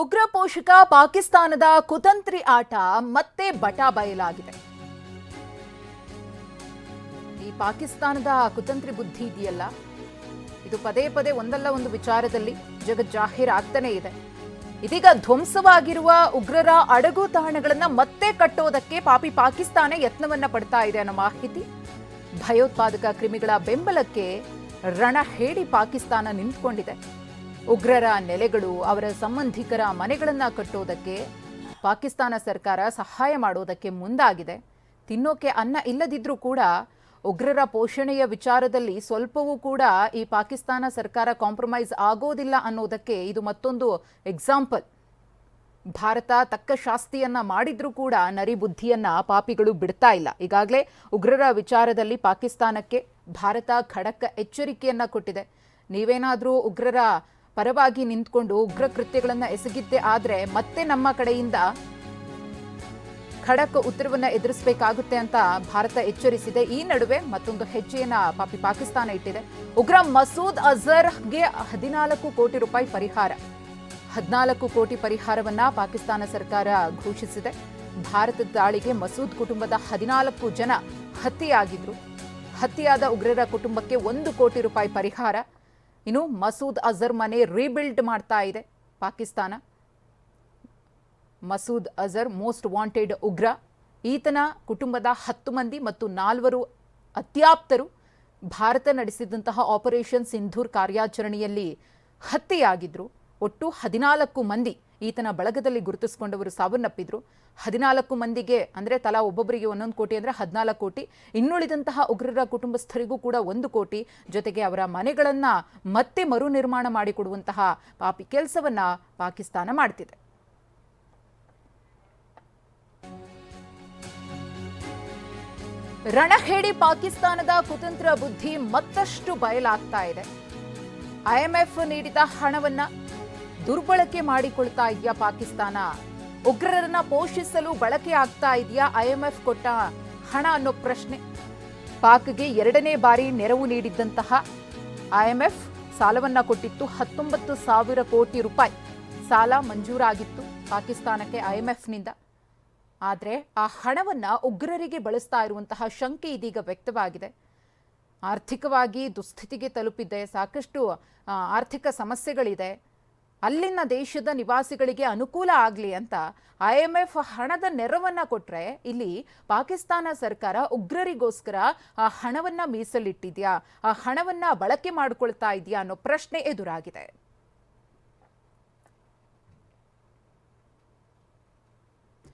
ಉಗ್ರ ಪೋಷಕ ಪಾಕಿಸ್ತಾನದ ಕುತಂತ್ರಿ ಆಟ ಮತ್ತೆ ಬಟ ಬಯಲಾಗಿದೆ. ಈ ಪಾಕಿಸ್ತಾನದ ಕುತಂತ್ರಿ ಬುದ್ಧಿ ಇದೆಯಲ್ಲ? ಇದು ಪದೇ ಪದೇ ಒಂದಲ್ಲ ಒಂದು ವಿಚಾರದಲ್ಲಿ ಜಗತ್ ಜಾಹೀರಾಗ್ತಾನೆ ಇದೆ. ಇದೀಗ ಧ್ವಂಸವಾಗಿರುವ ಉಗ್ರರ ಅಡಗು ತಾಣಗಳನ್ನ ಮತ್ತೆ ಕಟ್ಟೋದಕ್ಕೆ ಪಾಪಿ ಪಾಕಿಸ್ತಾನ ಯತ್ನವನ್ನ ಪಡ್ತಾ ಇದೆ ಅನ್ನೋ ಮಾಹಿತಿ. ಭಯೋತ್ಪಾದಕ ಕ್ರಿಮಿಗಳ ಬೆಂಬಲಕ್ಕೆ ರಣ ಹೇಳಿ ಪಾಕಿಸ್ತಾನ ನಿಂತ್ಕೊಂಡಿದೆ. ಉಗ್ರರ ನೆಲೆಗಳು ಅವರ ಸಂಬಂಧಿಕರ ಮನೆಗಳನ್ನು ಕಟ್ಟೋದಕ್ಕೆ ಪಾಕಿಸ್ತಾನ ಸರ್ಕಾರ ಸಹಾಯ ಮಾಡೋದಕ್ಕೆ ಮುಂದಾಗಿದೆ. ತಿನ್ನೋಕೆ ಅನ್ನ ಇಲ್ಲದಿದ್ದರೂ ಕೂಡ ಉಗ್ರರ ಪೋಷಣೆಯ ವಿಚಾರದಲ್ಲಿ ಸ್ವಲ್ಪವೂ ಕೂಡ ಈ ಪಾಕಿಸ್ತಾನ ಸರ್ಕಾರ ಕಾಂಪ್ರಮೈಸ್ ಆಗೋದಿಲ್ಲ ಅನ್ನೋದಕ್ಕೆ ಇದು ಮತ್ತೊಂದು ಎಕ್ಸಾಂಪಲ್. ಭಾರತ ತಕ್ಕ ಶಾಸ್ತಿಯನ್ನ ಮಾಡಿದ್ರೂ ಕೂಡ ನರಿ ಬುದ್ಧಿಯನ್ನ ಪಾಪಿಗಳು ಬಿಡ್ತಾ ಇಲ್ಲ. ಈಗಾಗಲೇ ಉಗ್ರರ ವಿಚಾರದಲ್ಲಿ ಪಾಕಿಸ್ತಾನಕ್ಕೆ ಭಾರತ ಖಡಕ ಎಚ್ಚರಿಕೆಯನ್ನ ಕೊಟ್ಟಿದೆ. ನೀವೇನಾದರೂ ಉಗ್ರರ ಪರವಾಗಿ ನಿಂತ್ಕೊಂಡು ಉಗ್ರ ಕೃತ್ಯಗಳನ್ನ ಎಸಗಿದ್ದೆ ಆದ್ರೆ ಮತ್ತೆ ನಮ್ಮ ಕಡೆಯಿಂದ ಖಡಕ್ ಉತ್ತರವನ್ನ ಎದುರಿಸಬೇಕಾಗುತ್ತೆ ಅಂತ ಭಾರತ ಎಚ್ಚರಿಸಿದೆ. ಈ ನಡುವೆ ಮತ್ತೊಂದು ಹೆಜ್ಜೆಯನ್ನ ಪಾಪಿ ಪಾಕಿಸ್ತಾನ ಇಟ್ಟಿದೆ. ಉಗ್ರ ಮಸೂದ್ ಅಜರ್ಗೆ ಹದಿನಾಲ್ಕು ಕೋಟಿ ರೂಪಾಯಿ ಪರಿಹಾರ. ಹದಿನಾಲ್ಕು ಕೋಟಿ ಪರಿಹಾರವನ್ನ ಪಾಕಿಸ್ತಾನ ಸರ್ಕಾರ ಘೋಷಿಸಿದೆ. ಭಾರತದ ದಾಳಿಗೆ ಮಸೂದ್ ಕುಟುಂಬದ ಹದಿನಾಲ್ಕು ಜನ ಹತ್ಯೆಯಾಗಿದ್ರು. ಹತ್ಯೆಯಾದ ಉಗ್ರರ ಕುಟುಂಬಕ್ಕೆ ಒಂದು ಕೋಟಿ ರೂಪಾಯಿ ಪರಿಹಾರ. ಇನ್ನು ಮಸೂದ್ ಅಜರ್ ಮನೆ ರೀಬಿಲ್ಡ್ ಮಾಡ್ತಾ ಇದೆ ಪಾಕಿಸ್ತಾನ. ಮಸೂದ್ ಅಜರ್ ಮೋಸ್ಟ್ ವಾಂಟೆಡ್ ಉಗ್ರ. ಈತನ ಕುಟುಂಬದ ಹತ್ತು ಮಂದಿ ಮತ್ತು ನಾಲ್ವರು ಅತ್ಯಾಪ್ತರು ಭಾರತ ನಡೆಸಿದಂತಹ ಆಪರೇಷನ್ ಸಿಂಧೂರ್ ಕಾರ್ಯಾಚರಣೆಯಲ್ಲಿ ಹತ್ಯೆಯಾಗಿದ್ರು. ಒಟ್ಟು ಹದಿನಾಲ್ಕು ಮಂದಿ ಈತನ ಬಳಗದಲ್ಲಿ ಗುರುತಿಸಿಕೊಂಡವರು ಸಾವನ್ನಪ್ಪಿದ್ರು. ಹದಿನಾಲ್ಕು ಮಂದಿಗೆ, ಅಂದರೆ ತಲಾ ಒಬ್ಬೊಬ್ಬರಿಗೆ ಒಂದೊಂದು ಕೋಟಿ ಅಂದರೆ ಹದಿನಾಲ್ಕು ಕೋಟಿ. ಇನ್ನುಳಿದಂತಹ ಉಗ್ರರ ಕುಟುಂಬಸ್ಥರಿಗೂ ಕೂಡ ಒಂದು ಕೋಟಿ. ಜೊತೆಗೆ ಅವರ ಮನೆಗಳನ್ನು ಮತ್ತೆ ಮರು ನಿರ್ಮಾಣ ಮಾಡಿಕೊಡುವಂತಹ ಪಾಪಿ ಕೆಲಸವನ್ನು ಪಾಕಿಸ್ತಾನ ಮಾಡ್ತಿದೆ. ರಣಹೇಡಿ ಪಾಕಿಸ್ತಾನದ ಕುತಂತ್ರ ಬುದ್ಧಿ ಮತ್ತಷ್ಟು ಬಯಲಾಗ್ತಾ ಇದೆ. ಐಎಂಎಫ್ ನೀಡಿದ ಹಣವನ್ನ ದುರ್ಬಳಕೆ ಮಾಡಿಕೊಳ್ತಾ ಇದೆಯಾ ಪಾಕಿಸ್ತಾನ? ಉಗ್ರರನ್ನ ಪೋಷಿಸಲು ಬಳಕೆ ಆಗ್ತಾ ಇದೆಯಾ ಐಎಂಎಫ್ ಕೊಟ್ಟ ಹಣ ಅನ್ನೋ ಪ್ರಶ್ನೆ? ಪಾಕ್ಗೆ ಎರಡನೇ ಬಾರಿ ನೆರವು ನೀಡಿದ್ದಂತಹ ಐಎಂಎಫ್ ಸಾಲವನ್ನ ಕೊಟ್ಟಿತ್ತು ಹತ್ತೊಂಬತ್ತು ಸಾವಿರ ಕೋಟಿ ರೂಪಾಯಿ. ಸಾಲ ಮಂಜೂರಾಗಿತ್ತು ಪಾಕಿಸ್ತಾನಕ್ಕೆ ಐಎಂಎಫ್ನಿಂದ. ಆದರೆ ಆ ಹಣವನ್ನು ಉಗ್ರರಿಗೆ ಬಳಸ್ತಾ ಇರುವಂತಹ ಶಂಕೆ ಇದೀಗ ವ್ಯಕ್ತವಾಗಿದೆ. ಆರ್ಥಿಕವಾಗಿ ದುಸ್ಥಿತಿಗೆ ತಲುಪಿದೆ ಸಾಕಷ್ಟು ಆರ್ಥಿಕ ಸಮಸ್ಯೆಗಳಿದೆ. ಅಲ್ಲಿನ ದೇಶದ ನಿವಾಸಿಗಳಿಗೆ ಅನುಕೂಲ ಆಗಲಿ ಅಂತ ಐ ಎಂ ಎಫ್ ಹಣದ ನೆರವನ್ನ ಕೊಟ್ರೆ ಇಲ್ಲಿ ಪಾಕಿಸ್ತಾನ ಸರ್ಕಾರ ಉಗ್ರರಿಗೋಸ್ಕರ ಆ ಹಣವನ್ನ ಮೀಸಲಿಟ್ಟಿದ್ಯಾ? ಆ ಹಣವನ್ನ ಬಳಕೆ ಮಾಡ್ಕೊಳ್ತಾ ಇದೆಯಾ ಅನ್ನೋ ಪ್ರಶ್ನೆ ಎದುರಾಗಿದೆ.